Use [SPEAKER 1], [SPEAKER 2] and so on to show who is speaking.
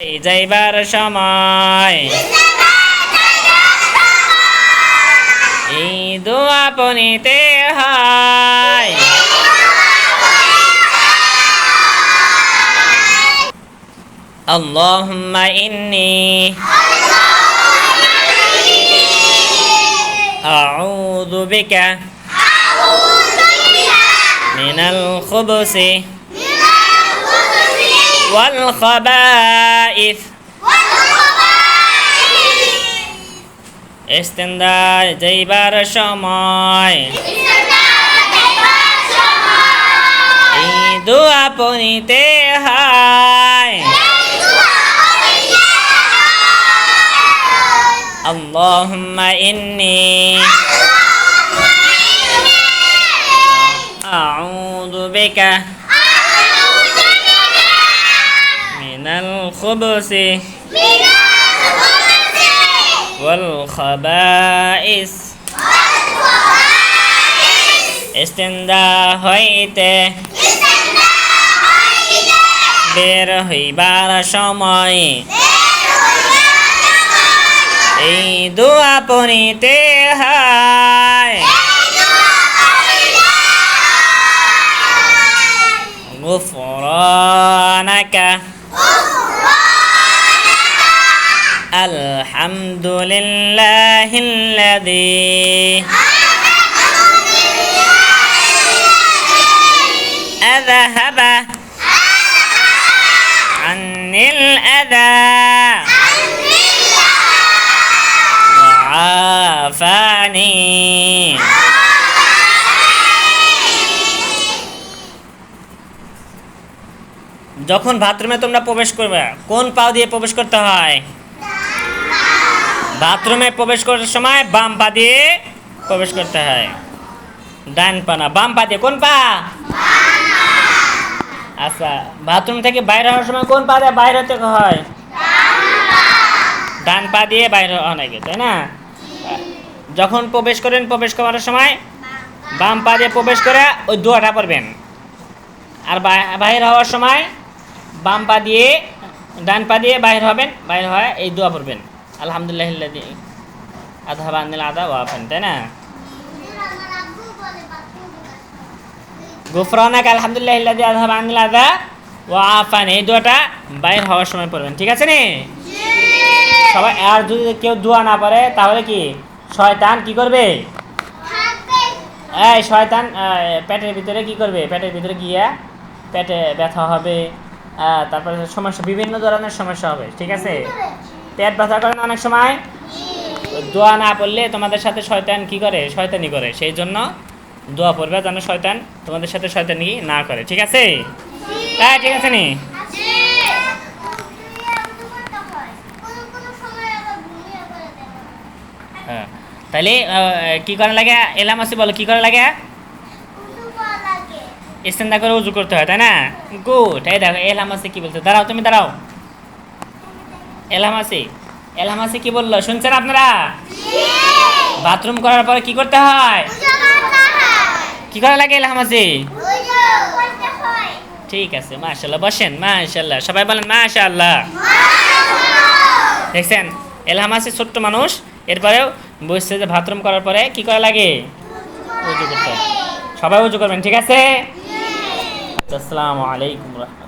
[SPEAKER 1] এই যাইবার সময় এই দোয়া পনিতে হয় اللهم إني أعوذ بك من الخبث والخبائث ইস্তেন্দার যাইবার সময় এই দোয়া পনিতে হয় اللهم إني أعوذ بك من الخبث والخبائث ইস্তেন্দা হইতে বের হইবার সময় এই দোয়া পড়িতে হয় غفرانك الحمد لله الذي أذهب عني الأذى وعافاني যখন বাথরুমে তোমরা প্রবেশ করবে কোন পাও দিয়ে প্রবেশ করতে হয় বাথরুমে প্রবেশ করার সময় বাম পা দিয়ে প্রবেশ করতে হয়। ডান পা না, বাম পা দিয়ে, কোন পা? আচ্ছা বাথরুম থেকে বাইরে হওয়ার সময় কোন পা দিয়ে বাইরে হতে হয়? ডান পা দিয়ে বাইরে অনেকে তাই না? যখন প্রবেশ করেন, প্রবেশ করার সময় বাম পা দিয়ে প্রবেশ করে ওই দোয়াটা পড়বেন আর বাই- বাইরে হওয়ার সময় বাম পা দিয়ে, ডান পা দিয়ে বাইরে হবেন, বাইরে হয় এই দোয়া পড়বেন আলহামদুলিল্লাহ আধা বান্দিল আধা ওয়াফেন তাই না গুফরানাক আলহামদুলিল্লাহ আধা বান্দিল আধা ওয়াফান এই দোয়াটা বাইর হওয়ার সময় পড়বেন ঠিক আছে নি? সবাই আর যদি কেউ দোয়া না পারে তাহলে কি? শয়তান কি করবে? এই শয়তান পেটের ভিতরে কি করবে? পেটের ভিতরে গিয়া পেটে ব্যথা হবে তারপরে সমস্যা বিভিন্ন ধরনের সমস্যা হবে ঠিক আছে? পেট ব্যথা করে না অনেক সময়? দোয়া না পড়লে তোমাদের সাথে শয়তান কি করে? শয়তানি করে। সেই জন্য দোয়া পড়বে যেন শয়তান তোমাদের সাথে শয়তানি না করে। ঠিক আছে? হ্যাঁ ঠিক আছে নি? হ্যাঁ। তাহলে কি করা লাগে? এলাম আছে বলো, কি করা লাগে? ইস্তেন্দা করে উজু করতে হয়, তাই না? গুড এই দেখো, এলাম আছে কি বলছে? দাঁড়াও, তুমি দাঁড়াও। এলাম আছে। এলাম আছে কি বলল? শুনছেন আপনারা? বাথরুম করার পরে কি করতে হয়? কি করা লাগে এলাম আছে? ঠিক আছে মাশাল্লাহ বসেন মাশাল্লাহ সবাই বলেন মাশাল্লাহ দেখছেন? এলহাম আছে ছোট্ট মানুষ। এরপরেও বসছে যে বাথরুম করার পরে কি করা লাগে? উজু করতে সবাই উজু করবেন ঠিক আছে? আসসালামু আলাইকুম রহমতুল্লাহ।